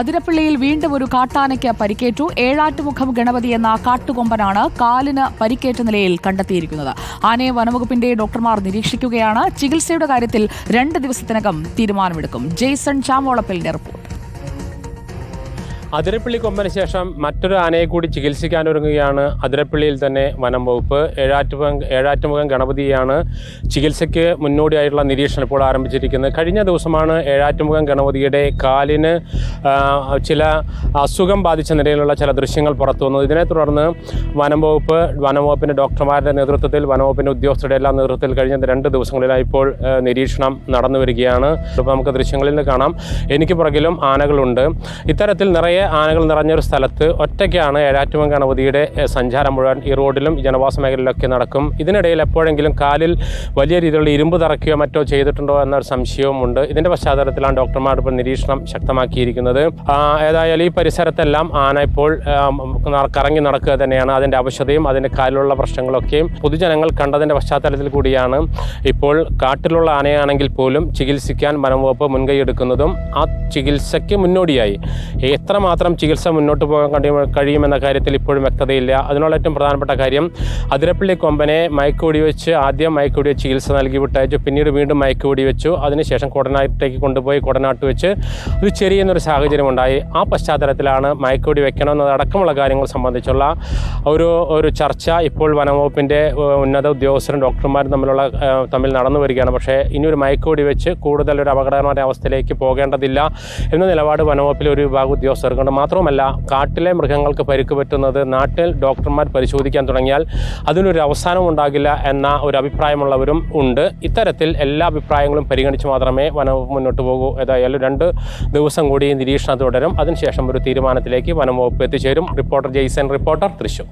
അതിരപ്പള്ളിയിൽ വീണ്ടും ഒരു കാട്ടാനയ്ക്ക് പരിക്കേറ്റു. ഏഴാറ്റുമുഖം ഗണപതി എന്ന കാട്ടുകൊമ്പനാണ് കാലിന് പരിക്കേറ്റ നിലയിൽ കണ്ടെത്തിയിരിക്കുന്നത്. ആനയെ വനവകുപ്പിന്റെ ഡോക്ടർമാർ നിരീക്ഷിക്കുകയാണ്. ചികിത്സയുടെ കാര്യത്തിൽ രണ്ട് ദിവസത്തിനകം തീരുമാനമെടുക്കും. ജെയ്സൺ ചാമോളപ്പലിന്റെ റിപ്പോർട്ട് അതിരപ്പള്ളി കൊമ്പന് ശേഷം മറ്റൊരു ആനയെ കൂടി ചികിത്സിക്കാൻ ഒരുങ്ങുകയാണ്. അതിരപ്പള്ളിയിൽ തന്നെ വനം വകുപ്പ്. ഏഴാറ്റുമുഖം ഏഴാറ്റുമുഖം ഗണപതിയാണ് ചികിത്സയ്ക്ക് മുന്നോടിയായിട്ടുള്ള നിരീക്ഷണം ഇപ്പോൾ ആരംഭിച്ചിരിക്കുന്നത്. കഴിഞ്ഞ ദിവസമാണ് ഏഴാറ്റുമുഖം ഗണപതിയുടെ കാലിന് ചില അസുഖം ബാധിച്ച നിലയിലുള്ള ചില ദൃശ്യങ്ങൾ പുറത്തു വന്നത്. ഇതിനെ തുടർന്ന് വനം വകുപ്പ് വനം വകുപ്പിന്റെ ഡോക്ടർമാരുടെ നേതൃത്വത്തിൽ വനം വകുപ്പിന്റെ ഉദ്യോഗസ്ഥരുടെ എല്ലാം നേതൃത്വത്തിൽ കഴിഞ്ഞ രണ്ട് ദിവസങ്ങളിലായി ഇപ്പോൾ നിരീക്ഷണം നടന്നു വരികയാണ് ഇപ്പോൾ നമുക്ക് ദൃശ്യങ്ങളിൽ കാണാം. എനിക്ക് പുറകിലും ആനകളുണ്ട്. ഇത്തരത്തിൽ നിറയെ ആനകൾ നിറഞ്ഞൊരു സ്ഥലത്ത് ഒറ്റയ്ക്കാണ് ഏഴാറ്റുമം ഗണപതിയുടെ സഞ്ചാരം മുഴുവൻ ഈ റോഡിലും ജനവാസ മേഖലയിലൊക്കെ നടക്കും. ഇതിനിടയിൽ എപ്പോഴെങ്കിലും കാലിൽ വലിയ രീതിയിലുള്ള ഇരുമ്പ് തറയ്ക്കുകയോ മറ്റോ ചെയ്തിട്ടുണ്ടോ എന്നൊരു സംശയവും ഉണ്ട് ഇതിന്റെ പശ്ചാത്തലത്തിലാണ് ഡോക്ടർമാർ ഇപ്പോൾ നിരീക്ഷണം ശക്തമാക്കിയിരിക്കുന്നത്. ഏതായാലും ഈ പരിസരത്തെല്ലാം ആന ഇപ്പോൾ കറങ്ങി നടക്കുക തന്നെയാണ്. അതിന്റെ അവശതയും അതിന്റെ കാലിലുള്ള പ്രശ്നങ്ങളൊക്കെയും പൊതുജനങ്ങൾ കണ്ടതിന്റെ പശ്ചാത്തലത്തിൽ കൂടിയാണ് ഇപ്പോൾ കാട്ടിലുള്ള ആനയാണെങ്കിൽ പോലും ചികിത്സിക്കാൻ വനംവകുപ്പ് മുൻകൈ എടുക്കുന്നതും ആ ചികിത്സയ്ക്ക് മുന്നോടിയായി. എത്രമാത്രം ചികിത്സ മുന്നോട്ട് പോകാൻ കഴിയുമെന്ന കാര്യത്തിൽ ഇപ്പോഴും വ്യക്തതയില്ല. അതിനുള്ള ഏറ്റവും പ്രധാനപ്പെട്ട കാര്യം അതിരപ്പള്ളി കൊമ്പനെ മയക്കുവെടി വെച്ച് ആദ്യം മയക്കുവെടി വെച്ച് ചികിത്സ നൽകി വിട്ടയച്ചു പിന്നീട് വീണ്ടും മയക്കുവെടി വെച്ചു അതിനുശേഷം കുടനാട്ടിലേക്ക് കൊണ്ടുപോയി കുടനാട്ട് വെച്ച് ഒരു ചെറിയെന്നൊരു സാഹചര്യം ഉണ്ടായി. ആ പശ്ചാത്തലത്തിലാണ് മയക്കുവെടി വെക്കണമെന്നതടക്കമുള്ള കാര്യങ്ങൾ സംബന്ധിച്ചുള്ള ഒരു ഒരു ചർച്ച ഇപ്പോൾ വനംവകുപ്പിന്റെ ഉന്നത ഉദ്യോഗസ്ഥരും ഡോക്ടർമാരും തമ്മിലുള്ള തമ്മിൽ നടന്നു വരികയാണ്. പക്ഷേ ഇനി ഒരു മയക്കുവെടി വെച്ച് കൂടുതൽ ഒരു അപകടകരമായ അവസ്ഥയിലേക്ക് പോകേണ്ടതില്ല എന്ന നിലപാട് വനംവകുപ്പിലെ ഒരു വിഭാഗം ഉദ്യോഗസ്ഥർക്കുണ്ട് മാത്രവുമല്ല കാട്ടിലെ മൃഗങ്ങൾക്ക് പരിക്ക് പറ്റുന്നത് നാട്ടിൽ ഡോക്ടർമാർ പരിശോധിക്കാൻ തുടങ്ങിയാൽ അതിനൊരു അവസാനം ഉണ്ടാകില്ല എന്ന ഒരു അഭിപ്രായമുള്ളവരും ഉണ്ട്. ഇത്തരത്തിൽ എല്ലാ അഭിപ്രായങ്ങളും പരിഗണിച്ച് മാത്രമേ വനംവകുപ്പ് മുന്നോട്ട് പോകൂ. ഏതായാലും രണ്ട് ദിവസം കൂടി നിരീക്ഷണം തുടരും. അതിനുശേഷം ഒരു തീരുമാനത്തിലേക്ക് വനംവകുപ്പ് എത്തിച്ചേരും. Reporter Jaison reporter Thrissur.